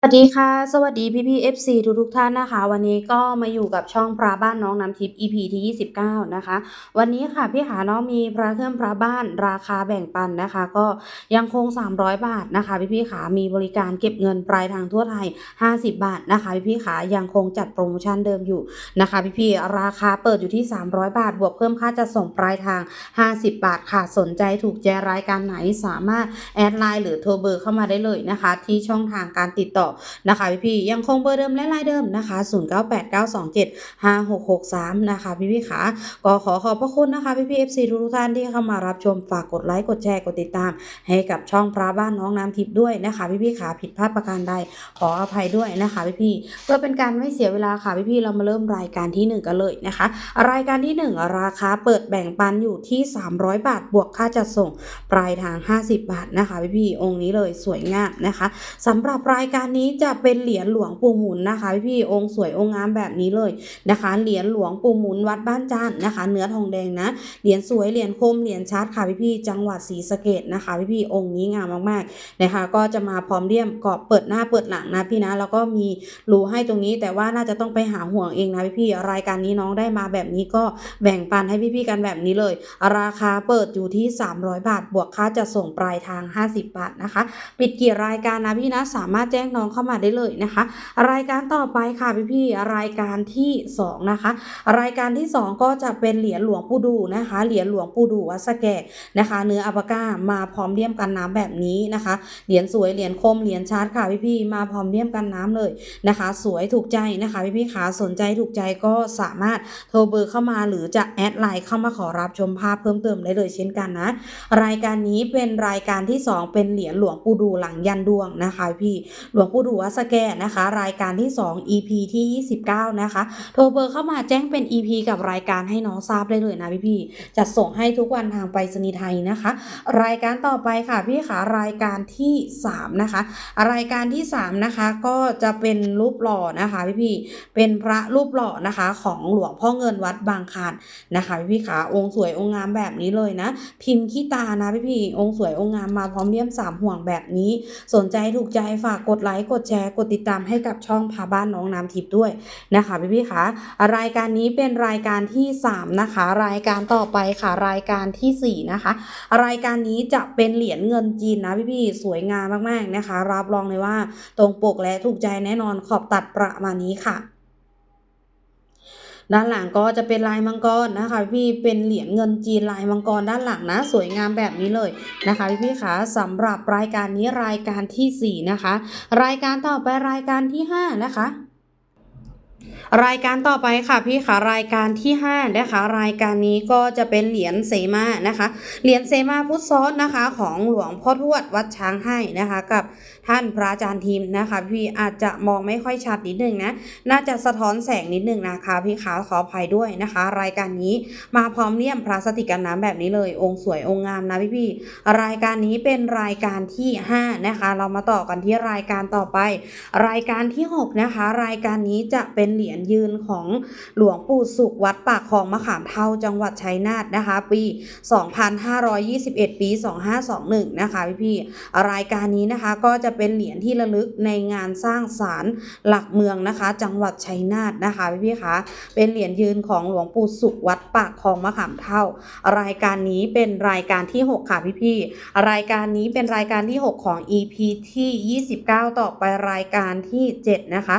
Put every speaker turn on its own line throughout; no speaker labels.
สวัสดีค่ะ สวัสดีพี่พี่ FC ทุกทุกท่านนะคะ วันนี้ก็มาอยู่กับช่องพระบ้านน้องน้ำทิพย์ EP ที่ 29 นะคะ วันนี้ค่ะพี่ขาน้องมีพระเครื่องพระบ้านราคาแบ่งปันนะคะ ก็ยังคง 300 บาทนะคะ พี่พี่ขามีบริการเก็บเงินปลายทางทั่วไทย 50 บาทนะคะ พี่พี่ขายังคงจัดโปรโมชั่นเดิมอยู่นะคะ พี่พี่ราคาเปิดอยู่ที่ 300 บาท บวกเพิ่มค่าจัดส่งปลายทาง 50 บาทค่ะสนใจถูกใจรายการไหนสามารถแอดไลน์หรือโทรเบอร์เข้ามาได้เลยนะคะ ที่ช่องทางการติดต่อนะคะพี่พี่ๆยังคงเบอร์เดิมและลายเดิมนะคะ 0989275663 นะคะพี่พี่ๆขาก็ขอขอบพระคุณนะคะพี่พี่ๆ FC ทุกท่านที่เข้ามารับชมฝากกดไลค์กดแชร์กดติดตาม ให้กับช่องพระบ้านน้องน้ำทิพย์ด้วยนะคะพี่พี่ๆขาผิดพลาดประการใดขออภัยด้วยนะคะพี่พี่ๆเพื่อเป็นการไม่เสียเวลาค่ะพี่พี่ๆเรามาเริ่มรายการที่หนึ่งกันเลยนะคะ รายการที่หนึ่งราคาเปิดแบ่งปันอยู่ที่ 300 บาท บวกค่าจัดส่ง ปลายทาง 50 บาทนะคะพี่พี่ๆองค์นี้เลยสวยงามนะคะสำหรับรายการนี้จะเป็นเหรียญหลวงปู่หมุนนะคะพี่พี่องค์สวยองค์งามแบบนี้เลยนะคะ เหรียญหลวงปู่หมุนวัดบ้านจานนะคะ เนื้อทองแดงนะ เหรียญสวยเหรียญคมเหรียญชาร์จค่ะพี่พี่จังหวัดศรีสะเกดนะคะพี่พี่องค์นี้งามมากๆนะคะ ก็จะมาพร้อมเลี่ยมกรอบเปิดหน้าเปิดหลังนะพี่นะแล้วก็มีรูให้ตรงนี้ แต่ว่าน่าจะต้องไปหาห่วงเองนะพี่พี่รายการนี้น้องได้มาแบบนี้ก็แบ่งปันให้พี่พี่กันแบบนี้เลย ราคาเปิดอยู่ที่ 300 บาท บวกค่าจะส่งปลายทาง 50 บาทนะคะ ปิดกี่รายการนะพี่นะสามารถแจ้งน้องเข้ามาได้เลยนะคะ รายการต่อไปค่ะพี่พี่รายการที่สองนะคะ รายการที่สองก็จะเป็นเหรียญหลวงปู่ดูนะคะ เหรียญหลวงปู่ดูวัดสะแกะนะคะ เนื้ออัปก้ามาพร้อมเลี่ยมกันน้ำแบบนี้นะคะ เหรียญสวยเหรียญคมเหรียญชาร์จค่ะพี่พี่มาพร้อมเลี่ยมกันน้ำเลยนะคะ สวยถูกใจนะคะพี่พี่ขาสนใจถูกใจก็สามารถโทรเบอร์เข้ามาหรือจะแอดไลน์เข้ามาขอรับชมภาพเพิ่มเติมได้เลยเช่นกันนะ รายการนี้เป็นรายการที่ 2 เป็นเหรียญหลวงปู่ดูหลังยันดวงนะคะพี่หลวงปู่ดูวัสแกะนะคะ รายการที่ 2 EP ที่ 29 นะคะ โทรเบอร์เข้ามาแจ้งเป็น EP กับรายการให้น้องทราบได้เลยนะพี่พี่ๆจะส่งให้ทุกวันทางไปรษณีย์ไทยนะคะ รายการต่อไปค่ะพี่ขารายการที่ 3 นะคะ รายการที่ 3 นะคะ ก็จะเป็นรูปหล่อนะคะพี่พี่ๆเป็นพระรูปหล่อนะคะของหลวงพ่อเงินวัดบางคานนะคะพี่พี่ขาองค์สวยองค์งามแบบนี้เลยนะ พิมพ์ขี้ตานะพี่พี่ๆองค์สวยองค์งามมาพร้อมเลี่ยมสามห่วงแบบนี้ สนใจถูกใจฝากกดไลค์กดแชร์ กดติดตามให้กับช่องพาบ้านน้องน้ำทิพย์ด้วยนะคะพี่พี่ๆคะรายการนี้เป็นรายการที่ 3 นะคะ รายการต่อไปค่ะ รายการทีสี่4 นะคะ รายการนี้จะเป็นเหรียญเงินจีนนะพี่พี่ๆสวยงามมากๆนะคะ รับรองเลยว่าตรงปกและถูกใจแน่นอนขอบตัดประมาณนี้ค่ะ ด้านหลังก็จะเป็นลายมังกรนะคะ พี่เป็นเหรียญเงินจีนลายมังกรด้านหลังนะ สวยงามแบบนี้เลยนะคะพี่พี่คะสำหรับรายการนี้รายการทีสี่4 นะคะ รายการต่อไปรายการที่ 5 นะคะรายการต่อไปค่ะพี่ค่ะรายการที่5นะคะรายการนี้ก็จะเป็นเหรียญเสมานะคะเหรียญเสมาพุทธซ้อนนะคะ ของหลวงพ่อทวดวัดช้างให้นะคะ กับ ท่านพระอาจารย์ทีมนะคะพี่อาจจะมองไม่ค่อยชัดนิดนึงนะ น่าจะสะท้อนแสงนิดนึงนะคะ พี่ขาขออภัยด้วยนะคะ รายการนี้มาพร้อมเลี่ยมพลาสติกกันน้ำแบบนี้เลย องค์สวยองค์งามนะพี่พี่รายการนี้เป็นรายการที่5นะคะ เรามาต่อกันที่รายการต่อไป รายการที่6นะคะ รายการนี้จะเป็นเหรียญยืนของหลวงปู่สุขวัดปากคลองมะขามเท่าจังหวัดชัยนาทนะคะ ปี 2521 ปี 2521 นะคะพี่พี่รายการนี้นะคะก็จะเป็นเหรียญที่ระลึกในงานสร้างศาลหลักเมืองนะคะ จังหวัดชัยนาทนะคะพี่พี่คะเป็นเหรียญยืนของหลวงปู่สุขวัดปากคลองมะขามเท่า รายการนี้เป็นรายการที่ 6 ค่ะพี่พี่ๆรายการนี้เป็นรายการที่ 6 ของ EP ที่ 29 ต่อไปรายการที่ 7 นะคะ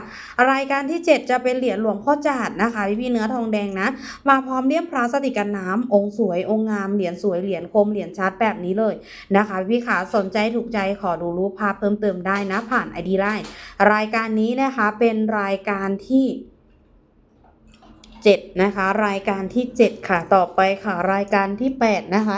รายการที่ 7 จะเป็นเหรียญหลวงพ่อจาดนะคะพี่พี่ๆเนื้อทองแดงนะ มาพร้อมเลี่ยมพลาสติกกันน้ำองค์สวยองค์งามเหรียญสวยเหรียญคมเหรียญชาร์จแบบนี้เลยนะคะพี่ขาสนใจถูกใจขอดูรูปภาพเพิ่มเติมได้นะผ่าน ID Line รายการนี้นะคะเป็นรายการที่7นะคะรายการที่ 7 ค่ะต่อไปค่ะรายการที่ 8 นะคะ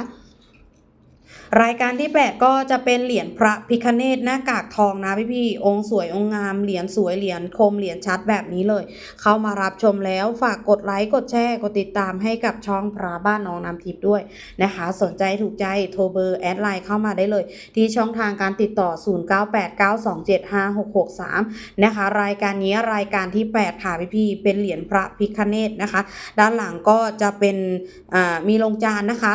รายการที่8ก็จะเป็นเหรียญพระพิคเนตหน้ากากทองนะพี่พี่ๆองค์สวยองค์งามเหรียญสวยเหรียญคมเหรียญชัดแบบนี้เลย เข้ามารับชมแล้วฝากกดไลค์กดแชร์กดติดตามให้กับช่องพระบ้านน้องน้ำทิพย์ด้วยนะคะ สนใจถูกใจโทรเบอร์แอดไลน์เข้ามาได้เลย ที่ช่องทางการติดต่อ 0989275663 นะคะ รายการนี้รายการที่ 8 ค่ะพี่พี่ๆเป็นเหรียญพระพิคเนตนะคะ ด้านหลังก็จะเป็นมีลงจานนะคะ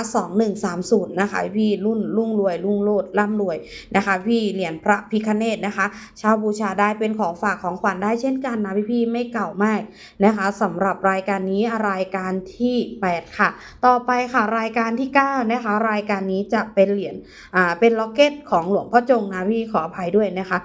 2130 นะคะพี่รุ่นรุ่งรวยรุ่งโรจน์ร่ำรวยนะคะ พี่เหรียญพระพิคเนตนะคะเชาวบูชาได้เป็นของฝากของขวัญได้เช่นกันนะพี่ๆไม่เก่ามากนะคะสำหรับรายการนี้รายการที่ 8 ค่ะ ต่อไปค่ะรายการที่ 9 นะคะ รายการนี้จะเป็นเหรียญอ่าเป็นล็อกเก็ตของหลวงพ่อจงนะพี่ขออภัยด้วยนะคะ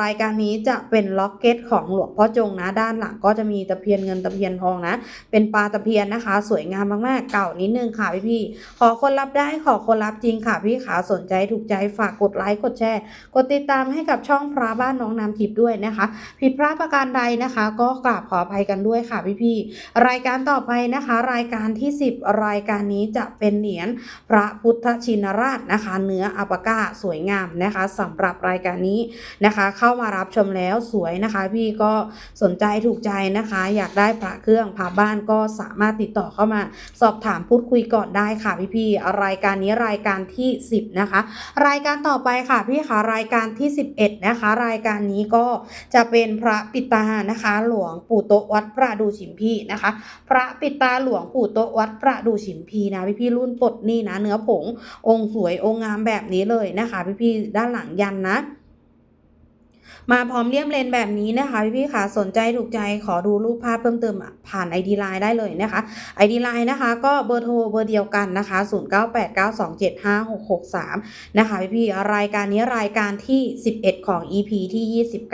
รายการนี้จะเป็นล็อกเก็ตของหลวงพ่อจงนะด้านหลังก็จะมีตะเพียนเงินตะเพียนทองนะ เป็นปลาตะเพียนนะคะ สวยงามมากๆเก่านิดนึงค่ะพี่พี่ๆขอคนรับได้ขอคนรับจริงค่ะพี่ขาสนใจถูกใจฝากกดไลค์กดแชร์ กดติดตามให้กับช่องพระบ้านน้องน้ำทิพย์ด้วยนะคะ ผิดพลาดประการใดนะคะ ก็กราบขออภัยกันด้วยค่ะพี่พี่ๆรายการต่อไปนะคะ รายการที่ 10 รายการนี้จะเป็นเหรียญพระพุทธชินราชนะคะ เนื้ออัปกาสวยงามนะคะสำหรับรายการนี้นะคะ เข้ามารับชมแล้วสวยนะคะ พี่ก็สนใจถูกใจนะคะ อยากได้พระเครื่องพาบ้านก็สามารถติดต่อเข้ามา สอบถามพูดคุยก่อนได้ค่ะพี่พี่ๆรายการนี้รายการที่10 นะคะ รายการต่อไปค่ะพี่คะรายการที่ 11 นะคะ รายการนี้ก็จะเป็นพระปิตานะคะ หลวงปู่โตวัดประดูฉิมพีนะคะ พระปิตาหลวงปู่โตวัดประดูฉิมพีนะพี่พี่ๆรุ่นปลดนี่นะ เนื้อผงองค์สวยองค์งามแบบนี้เลยนะคะ พี่พี่ๆด้านหลังยันนะ มาพร้อมเลี่ยมเลนแบบนี้นะคะพี่พี่ๆค่ะสนใจถูกใจขอดูรูปภาพเพิ่มเติมผ่าน ID Line ได้เลยนะคะ ID Line นะคะ ก็เบอร์โทรเบอร์เดียวกันนะคะ 0989275663 นะคะพี่พี่ๆรายการนี้รายการที่ 11 ของ EP ที่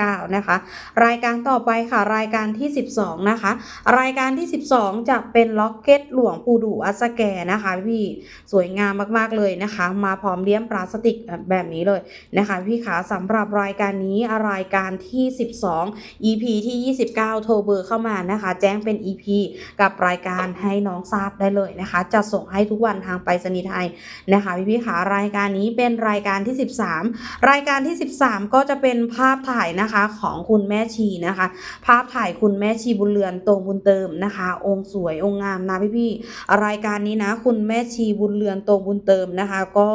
29 นะคะ รายการต่อไปค่ะรายการที่ 12 นะคะ รายการที่ 12 จะเป็นล็อกเก็ตหลวงปู่ดูอัสแกนะคะพี่ๆสวยงามมากๆเลยนะคะ มาพร้อมเลี่ยมพลาสติกแบบนี้เลยนะคะ พี่ขาสำหรับรายการนี้อะไรายการที่ 12 EP ที่ 29 โทรเบอร์เข้ามานะคะ แจ้งเป็น EP กับรายการให้น้องทราบได้เลยนะคะ จะส่งให้ทุกวันทางไปรษณีย์ไทยนะคะพี่ๆขารายการนี้เป็นรายการที่ 13 รายการที่ 13 ก็จะเป็นภาพถ่ายนะคะของคุณแม่ชีนะคะ ภาพถ่ายคุณแม่ชีบุญเรือนโตบุญเติมนะคะ องค์สวยองค์งามนะพี่ๆรายการนี้นะคุณแม่ชีบุญเรือนโตบุญเติมนะคะ ก็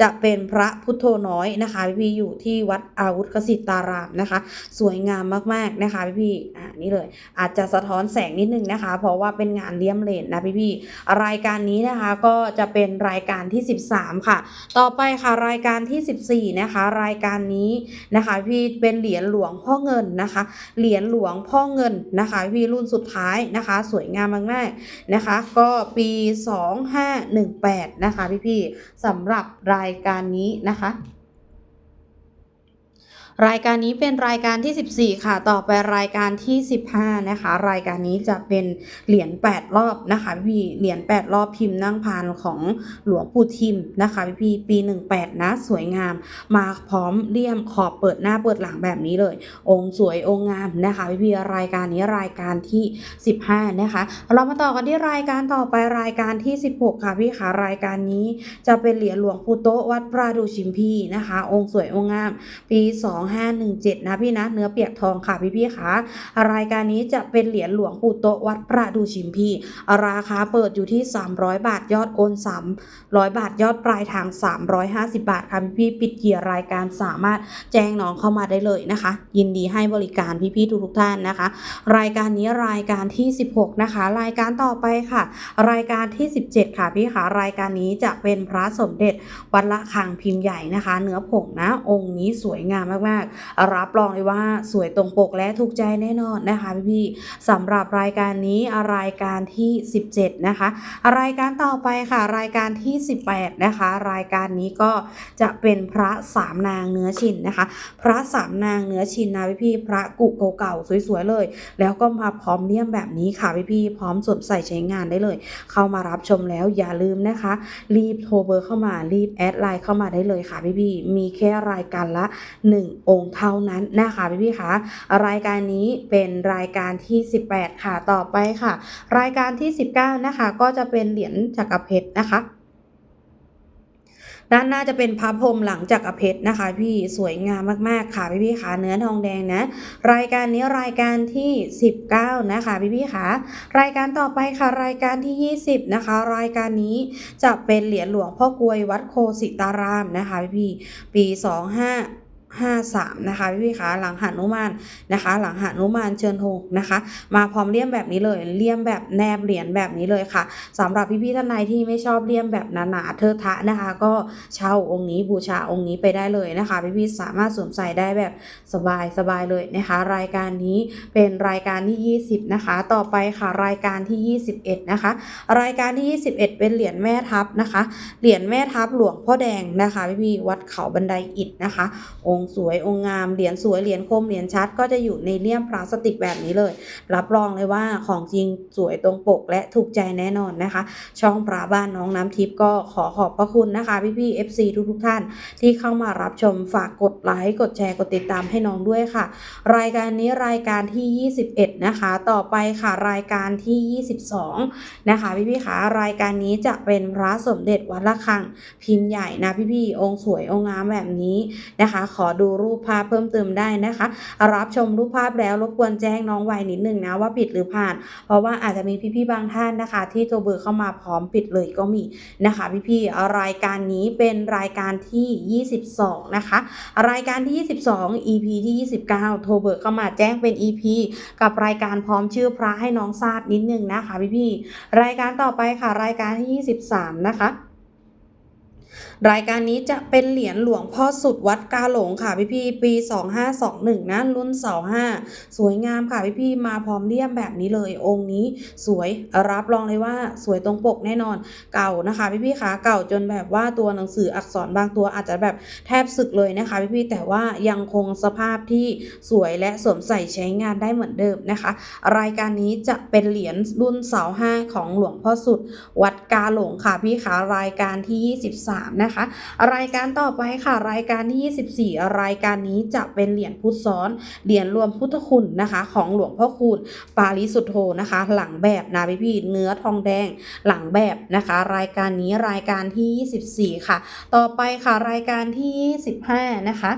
จะเป็นพระพุทโธน้อยนะคะพี่ๆอยู่ที่วัดอาวุธกสิตารามนะคะ สวยงามมากๆนะคะพี่ๆอ่านี่เลยอาจจะสะท้อนแสงนิดนึงนะคะ เพราะว่าเป็นงานเลี่ยมเลนนะพี่ๆรายการนี้นะคะก็จะเป็นรายการที่ 13 ค่ะ ต่อไปค่ะรายการที่ 14 นะคะ รายการนี้นะคะพี่เป็นเหรียญหลวงพ่อเงินนะคะ เหรียญหลวงพ่อเงินนะคะพี่รุ่นสุดท้ายนะคะ สวยงามมากๆนะคะ ก็ปี 2518 นะคะพี่ๆสำหรับรายการนี้นะคะ รายการนี้เป็นรายการที่ 14 ค่ะ ต่อไปรายการที่ 15 นะคะ รายการนี้จะเป็นเหรียญ 8 รอบนะคะพี่เหรียญ 8 รอบพิมพ์นั่งพานของหลวงปู่ทิมนะคะพี่ปี 18 นะ สวยงาม มาพร้อมเลี่ยมขอบเปิดหน้าเปิดหลังแบบนี้เลย องค์สวยองค์งามนะคะพี่รายการนี้รายการที่ 15 นะคะ เรามาต่อกันที่รายการต่อไปรายการที่ 16 ค่ะพี่คะรายการนี้จะเป็นเหรียญหลวงปู่โตวัดปราดูชิมพีนะคะ องค์สวยองค์งาม ปี2517 นะพี่นะ เนื้อเปียกทองค่ะพี่พี่ๆคะรายการนี้จะเป็นเหรียญหลวงปู่โตวัดประดูชิมพีราคาเปิดอยู่ที่ 300 บาทยอดโอน 300 บาทยอดปลายทาง 350 บาทค่ะพี่พี่ปิดเกียร์รายการสามารถแจ้งน้องเข้ามาได้เลยนะคะ ยินดีให้บริการพี่พี่ๆทุกท่านนะคะ รายการนี้รายการที่ 16 นะคะ รายการต่อไปค่ะ รายการที่ 17 ค่ะพี่คะรายการนี้จะเป็นพระสมเด็จวัดละคังพิมพ์ใหญ่นะคะ เนื้อผงนะ องค์นี้สวยงามมากๆรับรองเลยว่าสวยตรงปกและถูกใจแน่นอนนะคะพี่ๆสำหรับรายการนี้รายการที่ 17 นะคะ รายการต่อไปค่ะ รายการที่ 18 นะคะ รายการนี้ก็จะเป็นพระสามนางเนื้อชินนะคะ พระสามนางเนื้อชินนะพี่ๆพระกุเก่าๆสวยๆเลย แล้วก็มาพร้อมเลี่ยมแบบนี้ค่ะพี่ๆพร้อมสวมใส่ใช้งานได้เลย เข้ามารับชมแล้วอย่าลืมนะคะ รีบโทรเบอร์เข้ามารีบแอดไลน์เข้ามาได้เลยค่ะพี่ๆมีแค่รายการละ 1องค์เท่านั้นนะคะพี่ๆคะรายการนี้เป็นรายการที่ 18 ค่ะต่อไปค่ะ รายการที่ 19 นะคะ ก็จะเป็นเหรียญจักรเพชรนะคะด้านหน้าจะเป็นพระพรมหลังจากอเพชรนะคะ พี่สวยงามมากๆค่ะพี่พี่ๆคะเนื้อทองแดงนะ รายการนี้รายการที่ 19 นะคะพี่พี่ๆคะรายการต่อไปค่ะรายการที่ 20 นะคะ รายการนี้จะเป็นเหรียญหลวงพ่อกลวยวัดโคสิตารามนะคะพี่พี่ปี 25 53 นะคะพี่ๆคะหลังหานุมานนะคะ หลังหานุมานเชิญธงนะคะ มาพร้อมเลี่ยมแบบนี้เลยเลี่ยมแบบแนบเหรียญแบบนี้เลยค่ะสำหรับพี่ๆท่านใดที่ไม่ชอบเลี่ยมแบบหนาๆเทอะทะนะคะ ก็เช่าองค์นี้บูชาองค์นี้ไปได้เลยนะคะ พี่ๆสามารถสวมใส่ได้แบบสบายสบายๆเลยนะคะ รายการนี้เป็นรายการที่ 20 นะคะ ต่อไปค่ะรายการที่ 21 นะคะ รายการที่ 21 เป็นเหรียญแม่ทัพนะคะ เหรียญแม่ทัพหลวงพ่อแดงนะคะ พี่ๆวัดเขาบันไดอิฐนะคะ องค์สวยองค์งามเหรียญสวยเหรียญคมเหรียญชัด ก็จะอยู่ในเลี่ยมพลาสติกแบบนี้เลย รับรองเลยว่าของจริงสวยตรงปกและถูกใจแน่นอนนะคะ ช่องพระบ้านน้องน้ำทิพย์ก็ขอขอบพระคุณนะคะ พี่ๆ FC ทุกๆท่าน ที่เข้ามารับชมฝากกดไลค์กดแชร์กดติดตามให้น้องด้วยค่ะ รายการนี้รายการที่ 21 นะคะ ต่อไปค่ะรายการที่ 22 นะคะ พี่ๆคะรายการนี้จะเป็นพระสมเด็จวัดละคังพิมพ์ใหญ่นะพี่ๆองค์สวยองค์งามแบบนี้นะคะ ขอดูรูปภาพเพิ่มเติมได้นะคะ รับชมรูปภาพแล้วรบกวนแจ้งน้องไวนิดนึงนะว่าผิดหรือผ่าน เพราะว่าอาจจะมีพี่ๆบางท่านนะคะ ที่โทรเบอร์เข้ามาพร้อมปิดเลยก็มีนะคะพี่ๆรายการนี้เป็นรายการที่ 22 นะคะ รายการที่ 22 EP ที่ 29 โทรเบอร์เข้ามาแจ้งเป็น EP กับรายการพร้อมชื่อพระให้น้องทราบนิดนึงนะคะพี่ๆรายการต่อไปค่ะรายการที่ 23 นะคะ รายการนี้จะเป็นเหรียญหลวงพ่อสุดวัดกาหลงค่ะพี่พี่ปี 2521 นะรุ่นเสาห้าสวยงามค่ะพี่พี่มาพร้อมเลี่ยมแบบนี้เลยองค์นี้สวยรับรองเลยว่าสวยตรงปกแน่นอนเก่านะคะพี่พี่คะเก่าจนแบบว่าตัวหนังสืออักษรบางตัวอาจจะแบบแทบสึกเลยนะคะพี่พี่แต่ว่ายังคงสภาพที่สวยและสวมใส่ใช้งานได้เหมือนเดิมนะคะ รายการนี้จะเป็นเหรียญรุ่นเสาห้าของหลวงพ่อสุด วัดกาหลงค่ะพี่คะรายการที่ 23 นะคะรายการต่อไปค่ะ รายการที่ 24 รายการนี้จะเป็นเหรียญพุทธซ้อน เหรียญรวมพุทธคุณนะคะ ของหลวงพ่อคูณปาริสุทโธนะคะ หลังแบบนะพี่พี่เนื้อทองแดงหลังแบบนะคะ รายการนี้รายการที่ 24 ค่ะ ต่อไปค่ะรายการที่ 15 นะคะ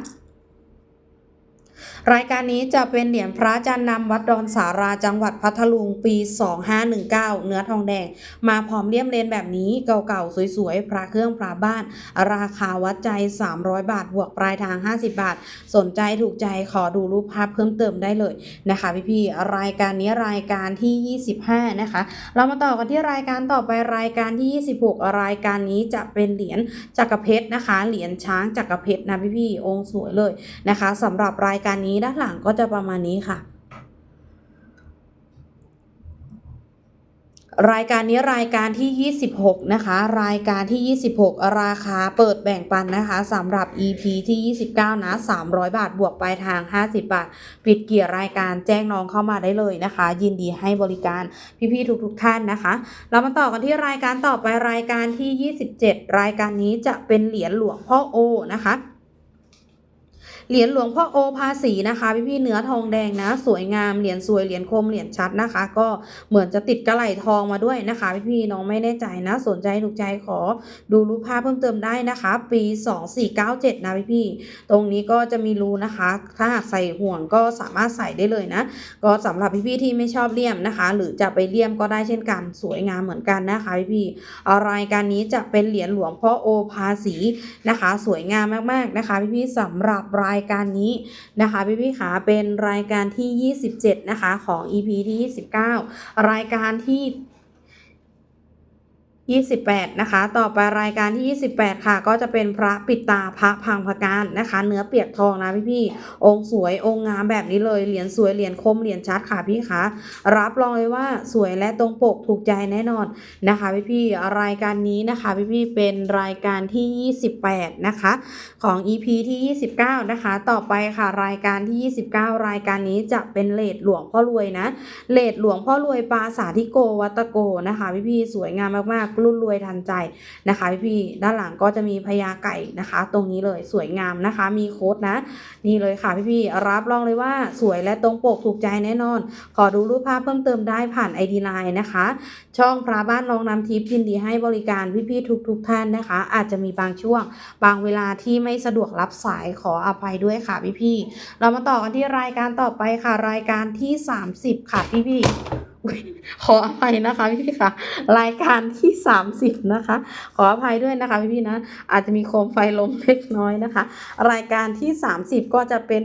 รายการนี้จะเป็นเหรียญพระจันทร์นำวัดดอนสาราจังหวัดพัทลุงปี 2519 เนื้อทองแดง มาพร้อมเลี่ยมเลนแบบนี้เก่าๆ สวยๆ พระเครื่องพระบ้าน ราคาวัดใจ 300 บาท บวกปลายทาง 50 บาท สนใจถูกใจขอดูรูปภาพเพิ่มเติมได้เลยนะคะพี่ๆ รายการนี้รายการที่ 25 นะคะ เรามาต่อกันที่รายการต่อไปรายการที่ 26 รายการนี้จะเป็นเหรียญจักรเพชรนะคะ เหรียญช้างจักรเพชรนะพี่ๆ องค์สวยเลยนะคะสำหรับรายการนี้ด้านหลังก็จะประมาณนี้ค่ะ รายการนี้รายการที่ 26 นะคะ รายการที่ 26 ราคาเปิดแบ่งปันนะคะสำหรับ EP ที่ 29 นะ 300 บาทบวกปลายทาง 50 บาท ปิดเกียร์รายการแจ้งน้องเข้ามาได้เลยนะคะ ยินดีให้บริการพี่ๆทุกๆท่านนะคะ เรามาต่อกันที่รายการต่อไปรายการที่ 27 รายการนี้จะเป็นเหรียญหลวงพ่อโอนะคะ เหรียญหลวงพ่อโอภาษีนะคะพี่พี่เนื้อทองแดงนะ สวยงามเหรียญสวยเหรียญคมเหรียญชัดนะคะ ก็เหมือนจะติดกระไหลทองมาด้วยนะคะพี่พี่น้องไม่แน่ใจนะ สนใจถูกใจขอดูรูปภาพเพิ่มเติมได้นะคะ ปี 2497 นะพี่พี่ตรงนี้ก็จะมีรูนะคะ ถ้าหากใส่ห่วงก็สามารถใส่ได้เลยนะ ก็สำหรับพี่พี่ที่ไม่ชอบเลี่ยมนะคะ หรือจะไปเลี่ยมก็ได้เช่นกันสวยงามเหมือนกันนะคะพี่พี่รายการนี้จะเป็นเหรียญหลวงพ่อโอภาษีนะคะ สวยงามมากๆนะคะพี่ๆสำหรับรายายการนี้นะคะพี่ๆขาเป็นรายการที่ 27 นะคะของ EP ที่ 29 รายการที่ 28 นะคะ ต่อไปรายการที่ 28 ค่ะ ก็จะเป็นพระปิดตาพระพังพการนะคะ เนื้อเปียกทองนะพี่ๆองค์สวยองค์งามแบบนี้เลย เหรียญสวยเหรียญคมเหรียญชัดค่ะพี่คะ รับรองเลยว่าสวยและตรงปกถูกใจแน่นอนนะคะพี่พี่รายการนี้นะคะพี่พี่เป็นรายการที่ 28 นะคะ ของ EP ที่ 29 นะคะ ต่อไปค่ะรายการที่ 29 รายการนี้จะเป็นเลดหลวงพ่อรวยนะเลดหลวงพ่อรวยปาสาธิโกวัตโกนะคะพี่พี่สวยงามมากๆรุ่นรวยทันใจนะคะพี่ๆด้านหลังก็จะมีพญาไก่นะคะ ตรงนี้เลยสวยงามนะคะ มีโค้ดนะ นี่เลยค่ะพี่ๆรับรองเลยว่าสวยและตรงปกถูกใจแน่นอน ขอดูรูปภาพเพิ่มเติมได้ผ่าน ID Line นะคะ ช่องพระบ้านน้องน้ำทิพย์ยินดีให้บริการพี่ๆทุกๆท่านนะคะ อาจจะมีบางช่วง บางเวลาที่ไม่สะดวกรับสายขออภัยด้วยค่ะพี่ๆเรามาต่อกันที่รายการต่อไปค่ะรายการที่ 30 ค่ะพี่ๆ ขออภัยนะคะพี่พี่ๆค่ะ รายการที่สามสิบนะคะ ขออภัยด้วยนะคะพี่พี่ๆนะ อาจจะมีโคมไฟลมเล็กน้อยนะคะ รายการที่สามสิบก็จะเป็น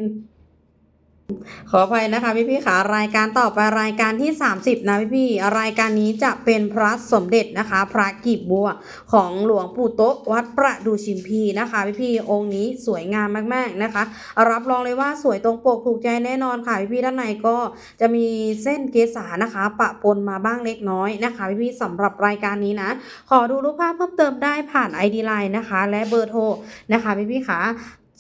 ขออภัยนะคะพี่พี่ๆค่ะรายการต่อไปรายการที่ 30 นะพี่พี่รายการนี้จะเป็นพระสมเด็จนะคะ พระกีบบัวของหลวงปู่โต๊ะวัดประดูชิมพีนะคะพี่พี่องค์นี้สวยงามมากๆนะคะ รับรองเลยว่าสวยตรงปกถูกใจแน่นอนค่ะพี่พี่ด้านในก็จะมีเส้นเกษานะคะ ปะปนมาบ้างเล็กน้อยนะคะพี่พี่สำหรับรายการนี้นะ ขอดูรูปภาพเพิ่มเติมได้ผ่าน ID Line นะคะ และเบอร์โทรนะคะพี่พี่ๆค่ะ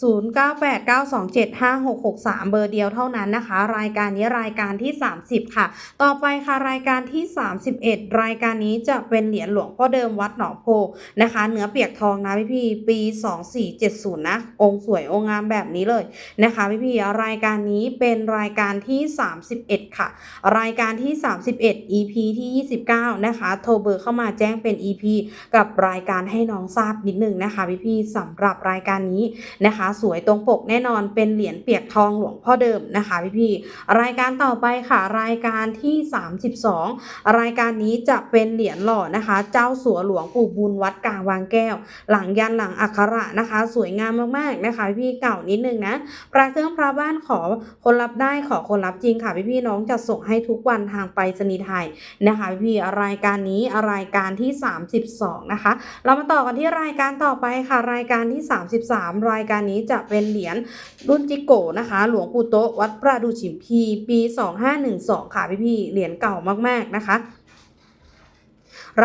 0989275663 เบอร์เดียวเท่านั้นนะคะ รายการนี้รายการที่ 30 ค่ะ ต่อไปค่ะรายการที่ 31 รายการนี้จะเป็นเหรียญหลวงพ่อเดิมวัดหนองโพนะคะ เนื้อเปียกทองนะพี่พี่ปี 2470 นะ องค์สวยองค์งามแบบนี้เลยนะคะพี่พี่รายการนี้เป็นรายการที่ 31 ค่ะ รายการที่ 31 EP ที่ 29 นะคะ โทรเบอร์เข้ามาแจ้งเป็น EP กับรายการให้น้องทราบนิดนึงนะคะพี่พี่สำหรับรายการนี้นะคะสวยตรงปกแน่นอนเป็นเหรียญเปียกทองหลวงพ่อเดิมนะคะพี่พี่ๆรายการต่อไปค่ะ รายการที่ 32 รายการนี้จะเป็นเหรียญหล่อนะคะ เจ้าสัวหลวงปู่บุญวัดกลางวางแก้ว หลังยันหลังอักขระนะคะ สวยงามมากๆนะคะ พี่เก่านิดนึงนะพระเครื่องพระบ้านขอคนรับได้ขอคนรับจริงค่ะพี่พี่ๆน้องจะส่งให้ทุกวันทางไปรษณีไทยนะคะพี่พี่รายการนี้รายการที่ 32 นะคะ เรามาต่อกันที่รายการต่อไปค่ะ รายการที่ 33 รายการนี้จะเป็นเหรียญรุ่นจิโกนะคะ หลวงปู่โตวัดประดูฉิมพี ปี 2512 ค่ะพี่พี่เหรียญเก่ามากๆนะคะ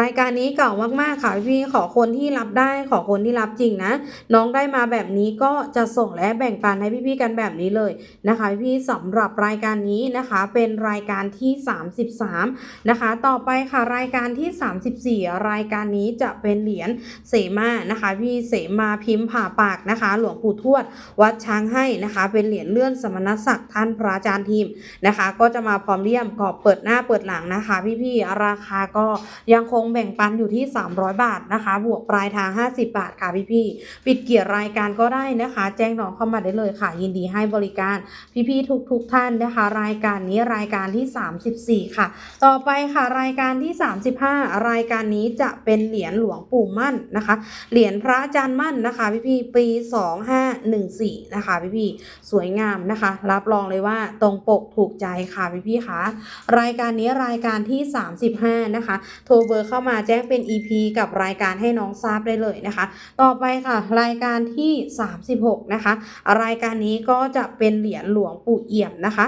รายการนี้เก่ามากๆค่ะพี่ขอคนที่รับได้ขอคนที่รับจริงนะ น้องได้มาแบบนี้ก็จะส่งและแบ่งปันให้พี่ๆกันแบบนี้เลยนะคะพี่สำหรับรายการนี้นะคะเป็นรายการที่ 33 นะคะ ต่อไปค่ะรายการที่ 34 รายการนี้จะเป็นเหรียญเสมานะคะพี่เสมาพิมพ์ผ่าปากนะคะ หลวงปู่ทวด วัดช้างให้นะคะ เป็นเหรียญเลื่อนสมณศักดิ์ท่านพระอาจารย์ทีมนะคะ ก็จะมาพร้อมเลี่ยมกอบเปิดหน้าเปิดหลังนะคะ พี่ๆราคาก็ยังคงงแบ่งปันอยู่ที่ 300 บาทนะคะ บวกปลายทาง 50 บาทค่ะพี่ๆปิดเกียรรายการก็ได้นะคะ แจ้งน้องเข้ามาได้เลยค่ะ ยินดีให้บริการพี่ๆทุกๆท่านนะคะ รายการนี้รายการที่ 34 ค่ะ ต่อไปค่ะรายการที่ 35 รายการนี้จะเป็นเหรียญหลวงปู่มั่นนะคะ เหรียญพระอาจารย์มั่นนะคะ พี่ๆปี 2514 นะคะ พี่ๆสวยงามนะคะ รับรองเลยว่าตรงปกถูกใจค่ะพี่ๆคะรายการนี้รายการที่ 35 นะคะ โทรเบอร์เข้ามาแจ้งเป็น EP กับรายการให้น้องทราบได้เลยนะคะ ต่อไปค่ะรายการที่ 36 นะคะ รายการนี้ก็จะเป็นเหรียญหลวงปู่เอี่ยมนะคะ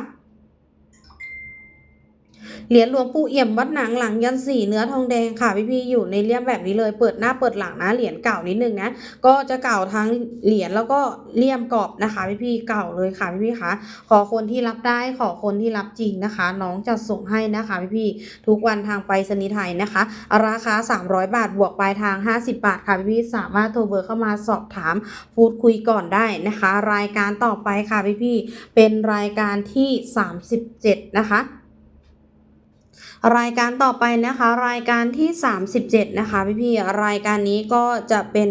เหรียญหลวงปู่เอี่ยมวัดหนังหลังยันสีเนื้อทองแดงค่ะพี่ๆอยู่ในเลี่ยมแบบนี้เลย เปิดหน้าเปิดหลังนะเหรียญเก่านิดนึงนะก็จะเก่าทั้งเหรียญแล้วก็เลี่ยมกรอบนะคะพี่ๆเก่าเลยค่ะพี่ๆคะขอคนที่รับได้ขอคนที่รับจริงนะคะ น้องจะส่งให้นะคะพี่ๆทุกวันทางไปรษณีย์ไทยนะคะ ราคา 300 บาทบวกปลายทาง 50 บาทค่ะพี่ๆสามารถโทรเบอร์เข้ามาสอบถามพูดคุยก่อนได้นะคะ รายการต่อไปค่ะพี่ๆเป็นรายการที่ 37 นะคะ รายการต่อไปนะคะ รายการที่ 37 นะคะพี่ๆรายการนี้ก็จะเป็น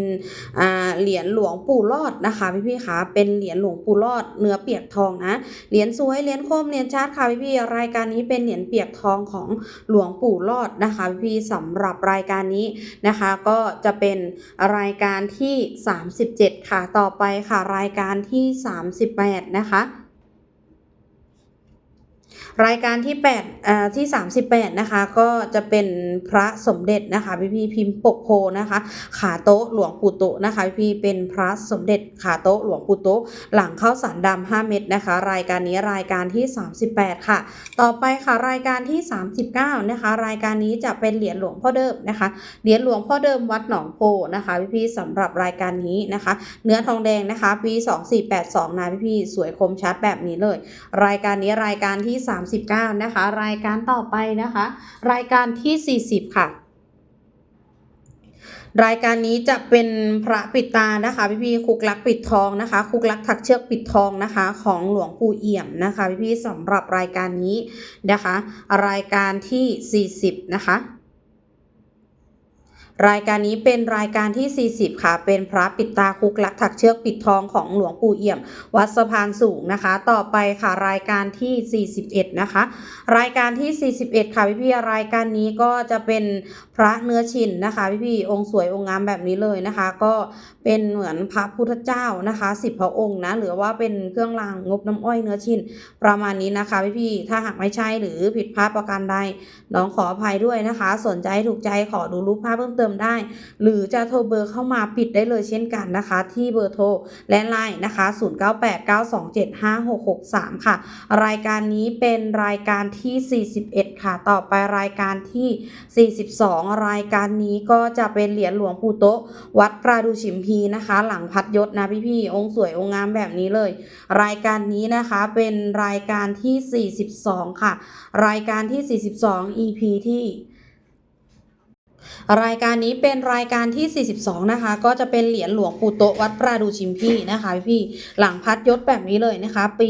เหรียญหลวงปู่รอดนะคะพี่ๆคะเป็นเหรียญหลวงปู่รอดเนื้อเปียกทองนะเหรียญสวยเหรียญคมเหรียญชาร์ตค่ะพี่ๆรายการนี้เป็นเหรียญเปียกทองของหลวงปู่รอดนะคะพี่ๆสำหรับรายการนี้นะคะก็จะเป็นรายการที่ 37 ค่ะต่อไปค่ะรายการที่ 38 นะคะ รายการที่8อ่าที่ 38 นะคะ ก็จะเป็นพระสมเด็จนะคะพี่พี่พิมพ์ปกโพนะคะ ขาโต๊ะหลวงปู่โตนะคะพี่พี่เป็นพระสมเด็จขาโต๊ะหลวงปู่โตหลังเข้าสารดำ5เม็ดนะคะ รายการนี้รายการที่ 38 ค่ะ ต่อไปค่ะรายการที่ 39 นะคะ รายการนี้จะเป็นเหรียญหลวงพ่อเดิมนะคะเหรียญหลวงพ่อเดิมวัดหนองโพนะคะพี่พี่สำหรับรายการนี้นะคะ เนื้อทองแดงนะคะปี2482นะพี่พี่สวยคมชัดแบบนี้เลย รายการนี้รายการที่ที่ 39 นะคะ รายการต่อไปนะคะ รายการที่ 40 ค่ะ รายการนี้จะเป็นพระปิดตานะคะ พี่พี่คุกลักปิดทองนะคะ คุกลักถักเชือกปิดทองนะคะ ของหลวงปู่เอี่ยมนะคะ พี่พี่สำหรับรายการนี้นะคะ รายการที่ 40 นะคะ รายการนี้เป็นรายการที่ 40 ค่ะ เป็นพระปิดตาคุกลักถักเชือกปิดทองของหลวงปู่เอี่ยม วัดสะพานสูงนะคะ ต่อไปค่ะรายการที่ 41 นะคะ รายการที่ 41 ค่ะพี่ๆรายการนี้ก็จะเป็นพระเนื้อชินนะคะพี่ๆองค์สวยองค์งามแบบนี้เลยนะคะ ก็เป็นเหมือนพระพุทธเจ้านะคะสิบพระองค์นะหรือว่าเป็นเครื่องรางงบน้ำอ้อยเนื้อชินประมาณนี้นะคะพี่ๆถ้าหากไม่ใช่หรือผิดพลาดประการใดน้องขออภัยด้วยนะคะ สนใจถูกใจขอดูรูปภาพเพิ่มเติมได้ หรือจะโทรเบอร์เข้ามาปิดได้เลยเช่นกันนะคะ ที่เบอร์โทรและไลน์นะคะ 0989275663 ค่ะ รายการนี้เป็นรายการที่ 41 ค่ะ ต่อไปรายการที่ 42 รายการนี้ก็จะเป็นเหรียญหลวงปู่โตะวัดปราดูชิมพีนะคะ หลังพัดยศนะพี่ๆองค์สวยองค์งามแบบนี้เลย รายการนี้นะคะเป็นรายการที่ 42 ค่ะ รายการที่ 42 EP ที่ รายการนี้เป็นรายการที่ 42 นะคะ ก็จะเป็นเหรียญหลวงปู่โตวัดปราดูชิมพี่นะคะพี่หลังพัดยศแบบนี้เลยนะคะ ปี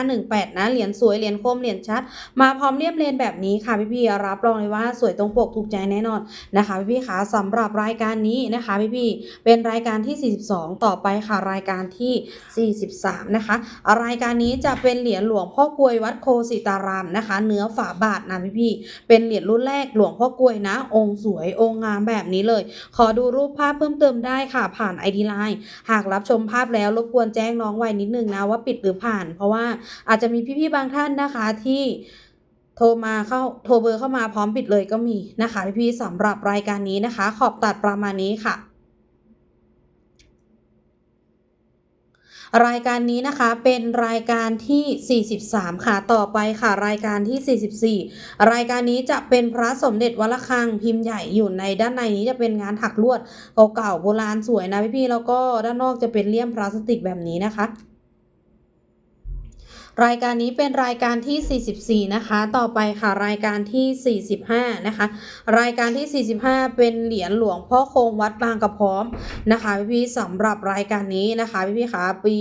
2518 นะเหรียญสวยเหรียญคมเหรียญชัด มาพร้อมเรียบเรียงแบบนี้ค่ะพี่ๆรับรองเลยว่าสวยตรงปกถูกใจแน่นอนนะคะพี่ๆคะสำหรับรายการนี้นะคะพี่ๆเป็นรายการที่ 42 ต่อไปค่ะรายการที่ 43 นะคะ รายการนี้จะเป็นเหรียญหลวงพ่อกลวยวัดโคสิตารามนะคะ เนื้อฝาบาทนะพี่ๆเป็นเหรียญรุ่นแรกหลวงพ่อกลวยนะ องค์สวยองค์งามแบบนี้เลย ขอดูรูปภาพเพิ่มเติมได้ค่ะ ผ่าน ID Line หากรับชมภาพแล้วรบกวนแจ้งน้องไว้นิดนึงนะว่าปิดหรือผ่าน เพราะว่าอาจจะมีพี่ๆบางท่านนะคะที่โทรมาเข้าโทรเบอร์เข้ามาพร้อมปิดเลยก็มีนะคะพี่ๆสำหรับรายการนี้นะคะ ขอบตัดประมาณนี้ค่ะ รายการนี้นะคะเป็นรายการที่ 43 ค่ะต่อไปค่ะ รายการที่ 44 รายการนี้จะเป็นพระสมเด็จวัลคังพิมพ์ใหญ่อยู่ในด้านในนี้จะเป็นงานถักลวดเก่าๆโบราณสวยนะพี่ๆแล้วก็ด้านนอกจะเป็นเลี่ยมพลาสติกแบบนี้นะคะ รายการนี้เป็นรายการที่ 44 นะคะ ต่อไปค่ะรายการที่ 45 นะคะ รายการที่ 45 เป็นเหรียญหลวงพ่อคงวัดบางกระพร้อมนะคะพี่ๆสำหรับรายการนี้นะคะพี่ๆคะปี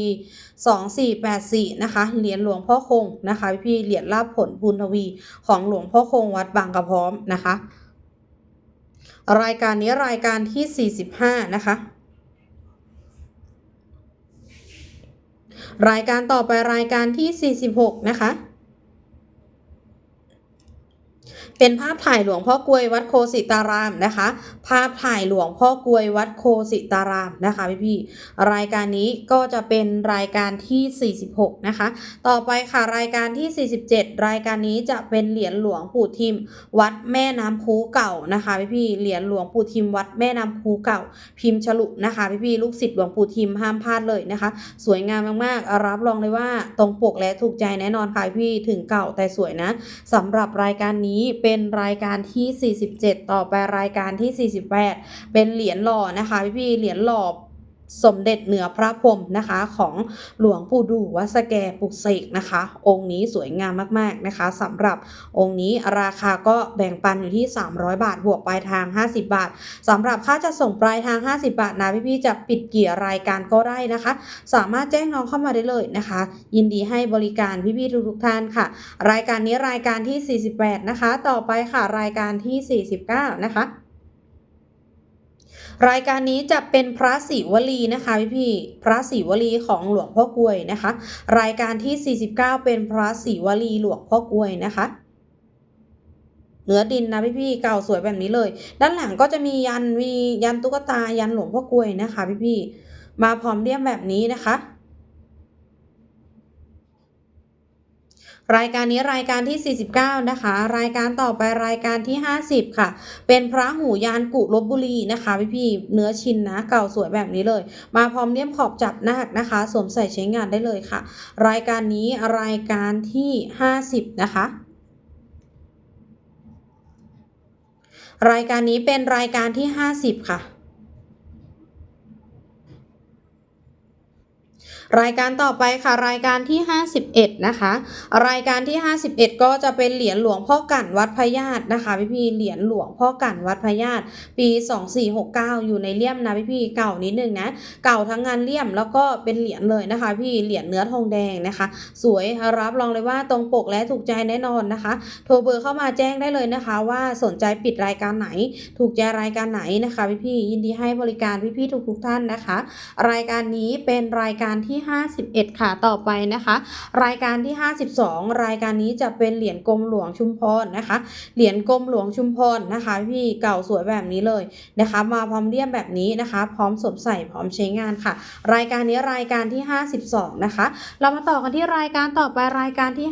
2484 นะคะเหรียญหลวงพ่อคงนะคะพี่ๆเหรียญลาภผลบุญทวีของหลวงพ่อคงวัดบางกระพร้อมนะคะ รายการนี้รายการที่ 45 นะคะ รายการต่อไปรายการที่ 46 นะคะ เป็นภาพถ่ายหลวงพ่อกลวยวัดโคสิตารามนะคะ ภาพถ่ายหลวงพ่อกลวยวัดโคสิตารามนะคะพี่พี่รายการนี้ก็จะเป็นรายการที่ 46 นะคะ ต่อไปค่ะรายการที่ 47 รายการนี้จะเป็นเหรียญหลวงปู่ทิม วัดแม่น้ำคูเก่านะคะพี่พี่เหรียญหลวงปู่ทิม วัดแม่น้ำคูเก่า พิมพ์ฉลุนะคะพี่พี่ลูกศิษย์หลวงปู่ทิมห้ามพลาดเลยนะคะ สวยงามมากๆ รับรองเลยว่าตรงปกและถูกใจแน่นอนค่ะพี่ถึงเก่าแต่สวยนะสำหรับรายการนี้เป็นเป็นรายการที่ 47 ต่อไปรายการที่ 48 เป็นเหรียญหล่อนะคะพี่ๆเหรียญหล่อ สมเด็จเหนือพระพรมนะคะของหลวงปู่ดูวัสแกปุกเสกนะคะ องค์นี้สวยงามมากๆนะคะสำหรับองค์นี้ราคาก็แบ่งปันอยู่ที่ 300 บาทบวกปลายทาง 50 บาทสำหรับค่าจะส่งปลายทาง 50 บาทนะพี่ๆจะปิดกี่รายการก็ได้นะคะ สามารถแจ้งน้องเข้ามาได้เลยนะคะ ยินดีให้บริการพี่ๆทุกๆท่านค่ะ รายการนี้รายการที่ 48 นะคะ ต่อไปค่ะรายการที่ 49 นะคะ รายการนี้จะเป็นพระศิวลีนะคะพี่พี่พระศิวลีของหลวงพ่อกลวยนะคะ รายการที่ 49 เป็นพระศิวลีหลวงพ่อกลวยนะคะเนื้อดินนะพี่พี่เก่าสวยแบบนี้เลย ด้านหลังก็จะมียันมียันตุ๊กตายันหลวงพ่อกลวยนะคะพี่พี่มาพร้อมเลี่ยมแบบนี้นะคะ รายการนี้รายการที่ 49 นะคะ รายการต่อไปรายการที่ 50 ค่ะ เป็นพระหูยานกุลบบุรีนะคะพี่พี่ๆเนื้อชินนะ เก่าสวยแบบนี้เลย มาพร้อมเลี่ยมขอบจับนาคนะคะสวมใส่ใช้งานได้เลยค่ะ รายการนี้รายการที่ 50 นะคะรายการนี้เป็นรายการที่ 50 ค่ะ รายการต่อไปค่ะรายการที่ 51 นะคะ รายการที่ 51 ก็จะเป็นเหรียญหลวงพ่อกั่นวัดพญาตนะคะพี่พี่เหรียญหลวงพ่อกั่นวัดพญาตปี 2469 อยู่ในเลี่ยมนะพี่พี่เก่านิดนึงนะ เก่าทั้งงานเลี่ยมแล้วก็เป็นเหรียญเลยนะคะ พี่เหรียญเนื้อทองแดงนะคะ สวยรับรองเลยว่าตรงปกและถูกใจแน่นอนนะคะ โทรเบอร์เข้ามาแจ้งได้เลยนะคะ ว่าสนใจปิดรายการไหน ถูกใจรายการไหนนะคะพี่พี่ยินดีให้บริการพี่พี่ๆทุกท่านนะคะ รายการนี้เป็นรายการที่ที่ 51 ค่ะต่อไปนะคะ รายการที่ 52 รายการนี้จะเป็นเหรียญกรมหลวงชุมพรนะคะ เหรียญกรมหลวงชุมพรนะคะ พี่เก่าสวยแบบนี้เลยนะคะ มาพร้อมเลี่ยมแบบนี้นะคะ พร้อมสวมใส่พร้อมใช้งานค่ะ รายการนี้รายการที่ 52 นะคะ เรามาต่อกันที่รายการต่อไปรายการที่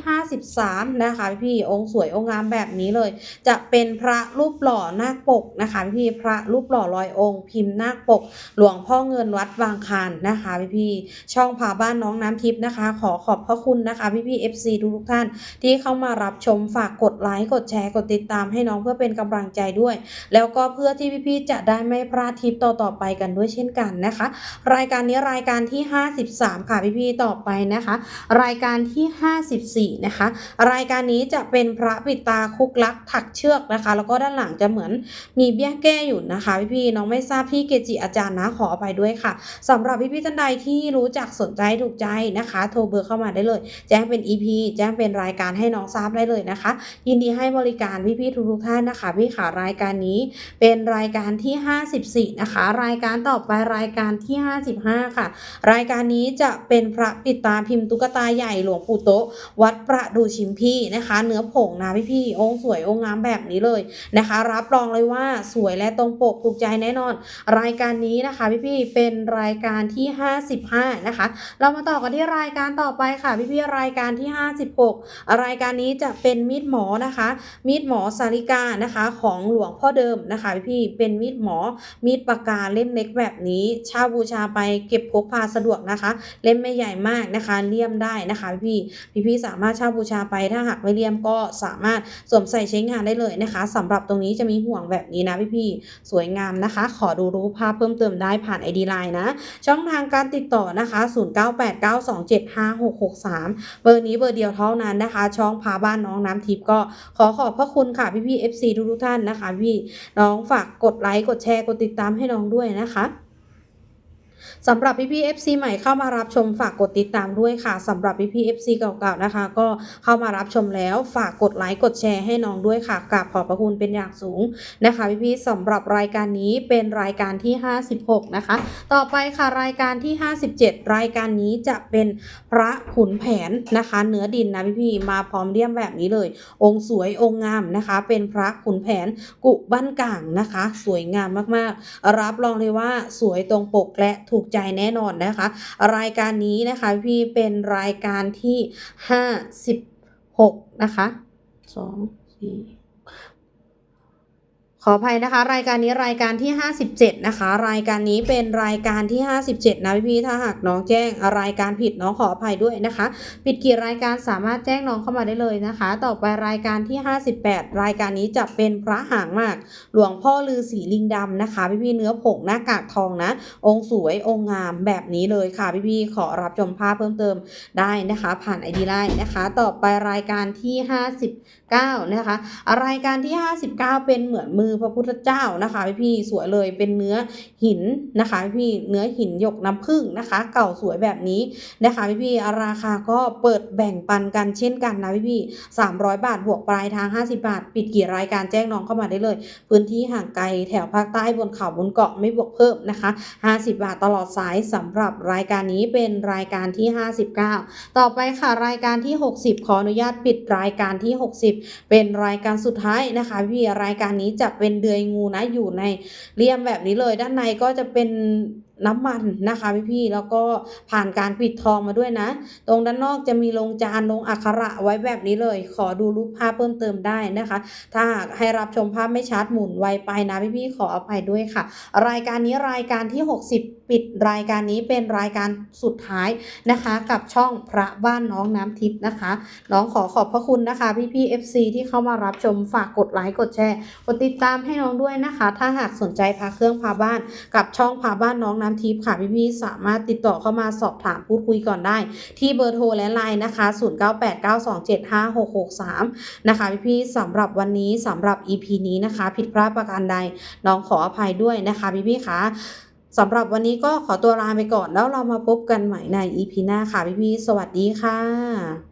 53 นะคะ พี่องค์สวยองค์งามแบบนี้เลย จะเป็นพระรูปหล่อนาคปกนะคะ พี่พระรูปหล่อลอยองค์ พิมพ์นาคปก หลวงพ่อเงินวัดบางคานนะคะ พี่ช่องพาบ้านน้องน้ำทิพย์นะคะ ขอขอบพระคุณนะคะพี่พี่ๆ FC ทุกท่าน ที่เข้ามารับชมฝากกดไลค์กดแชร์กดติดตามให้น้องเพื่อเป็นกำลังใจด้วย แล้วก็เพื่อที่พี่ๆจะได้ไม่พลาดทิปต่อๆไปกันด้วยเช่นกันนะคะ รายการนี้รายการที่ 53 ค่ะพี่ๆต่อไปนะคะ รายการที่ 54 นะคะ รายการนี้จะเป็นพระปิดตาคุกลักถักเชือกนะคะ แล้วก็ด้านหลังจะเหมือนมีเบี้ยแก้อยู่นะคะ พี่ๆน้องไม่ทราบพี่เกจิอาจารย์นะขออภัยด้วยค่ะสำหรับพี่ๆท่านใดที่รู้จักสนใจถูกใจนะคะ โทรเบอร์เข้ามาได้เลย แจ้งเป็น EP แจ้งเป็นรายการให้น้องทราบได้เลยนะคะ ยินดีให้บริการพี่ๆทุกๆท่านนะคะ พี่ขารายการนี้เป็นรายการที่ 54 นะคะ รายการต่อไปรายการที่ 55 ค่ะ รายการนี้จะเป็นพระปิดตาพิมพ์ตุ๊กตาใหญ่หลวงปู่โตวัดประดูชิมพี่นะคะ เนื้อผงนะพี่ๆองค์สวยองค์งามแบบนี้เลยนะคะ รับรองเลยว่าสวยและตรงปกถูกใจแน่นอน รายการนี้นะคะพี่ๆเป็นรายการที่ 55 นะคะเรามาต่อกันที่รายการต่อไปค่ะพี่ๆรายการที่ 56 รายการนี้จะเป็นมีดหมอนะคะ มีดหมอสาริกานะคะของหลวงพ่อเดิมนะคะพี่ๆเป็นมีดหมอมีดปากกาเล่มเล็กแบบนี้ชาบูชาไปเก็บพกพาสะดวกนะคะ เล่มไม่ใหญ่มากนะคะเลี่ยมได้นะคะพี่พี่พี่ๆสามารถเช่าบูชาไปถ้าหากไม่เลี่ยมก็สามารถสวมใส่ใช้งานได้เลยนะคะสำหรับตรงนี้จะมีห่วงแบบนี้นะพี่พี่ๆสวยงามนะคะ ขอดูรูปภาพเพิ่มเติมได้ผ่าน ID Line นะ ช่องทางการติดต่อนะคะ0989275663 เบอร์นี้เบอร์เดียวเท่านั้นนะคะ ช่องพาบ้านน้องน้ำทิพย์ก็ขอขอบพระคุณค่ะพี่พี่ FC ทุกท่านนะคะ พี่น้องฝากกดไลค์กดแชร์กดติดตามให้น้องด้วยนะคะ สำหรับพี่พี่ FC ใหม่เข้ามารับชมฝากกดติดตามด้วยค่ะสำหรับพี่พี่ FC เก่าๆนะคะ ก็เข้ามารับชมแล้วฝากกดไลค์กดแชร์ให้น้องด้วยค่ะกราบขอบพระคุณเป็นอย่างสูงนะคะ พี่พี่สำหรับรายการนี้เป็นรายการที่ 56 นะคะ ต่อไปค่ะรายการที่ 57 รายการนี้จะเป็นพระขุนแผนนะคะ เนื้อดินนะพี่พี่มาพร้อมเลี่ยมแบบนี้เลย องค์สวยองค์งามนะคะ เป็นพระขุนแผนกุบ้านก่างนะคะ สวยงามมากๆ รับรองเลยว่าสวยตรงปกและถูกใจแน่นอนนะคะ รายการนี้นะคะพี่เป็นรายการที่ 56 นะคะ24 ขออภัยนะคะ รายการนี้รายการที่ 57 นะคะ รายการนี้เป็นรายการที่ 57 นะพี่ๆถ้าหากน้องแจ้งรายการผิดน้องขออภัยด้วยนะคะ ปิดกี่รายการสามารถแจ้งน้องเข้ามาได้เลยนะคะ ต่อไปรายการที่ 58 รายการนี้จะเป็นพระหางมาก หลวงพ่อลือสีลิงดำนะคะ พี่ๆเนื้อผงหน้ากากทองนะ องค์สวยองค์งามแบบนี้เลยค่ะพี่ๆขอรับชมภาพเพิ่มเติมได้นะคะ ผ่านไอดีไลน์นะคะ ต่อไปรายการที่ 59 นะคะรายการที่ 59 เป็นเหมือนมือพระพุทธเจ้านะคะพี่สวยเลยเป็นเนื้อหินนะคะพี่เนื้อหินหยกน้ำผึ้งนะคะ เก่าสวยแบบนี้นะคะพี่ราคาก็เปิดแบ่งปันกันเช่นกันนะพี่ๆ300บาทบวกปลายทาง 50 บาท ปิดกี่รายการแจ้งน้องเข้ามาได้เลย พื้นที่ห่างไกลแถวภาคใต้บนเขาบนเกาะไม่บวกเพิ่มนะคะ 50 บาทตลอดสายสำหรับรายการนี้เป็นรายการที่ 59 ต่อไปค่ะรายการที่ 60 ขออนุญาตปิดรายการที่ 60 เป็นรายการสุดท้ายนะคะพี่รายการนี้จะเป็นเดือยงูนะอยู่ในเลี่ยมแบบนี้เลย ด้านในก็จะเป็นน้ำมันนะคะพี่พี่แล้วก็ผ่านการปิดทองมาด้วยนะ ตรงด้านนอกจะมีลงจานลงอักขระไว้แบบนี้เลย ขอดูรูปภาพเพิ่มเติมได้นะคะ ถ้าหากให้รับชมภาพไม่ชัดหมุนไวไปนะพี่พี่ขออภัยด้วยค่ะ รายการนี้รายการที่ 60 ปิดรายการนี้เป็นรายการสุดท้ายนะคะ กับช่องพระบ้านน้องน้ำทิพย์นะคะ น้องขอขอบพระคุณนะคะพี่พี่ FC ที่เข้ามารับชมฝากกดไลค์กดแชร์กดติดตามให้น้องด้วยนะคะ ถ้าหากสนใจพาเครื่องพาบ้าน กับช่องพาบ้านน้องน้ำทิพย์ค่ะพี่พี่สามารถติดต่อเข้ามาสอบถามพูดคุยก่อนได้ ที่เบอร์โทรและไลน์นะคะ 0989275663 นะคะพี่พี่สำหรับวันนี้สำหรับ EP นี้นะคะ ผิดพลาดประการใดน้องขออภัยด้วยนะคะพี่พี่คะ สำหรับวันนี้ก็ขอตัวลาไปก่อนแล้วเรามาพบกันใหม่ในอีพีหน้าค่ะพี่พีสวัสดีค่ะ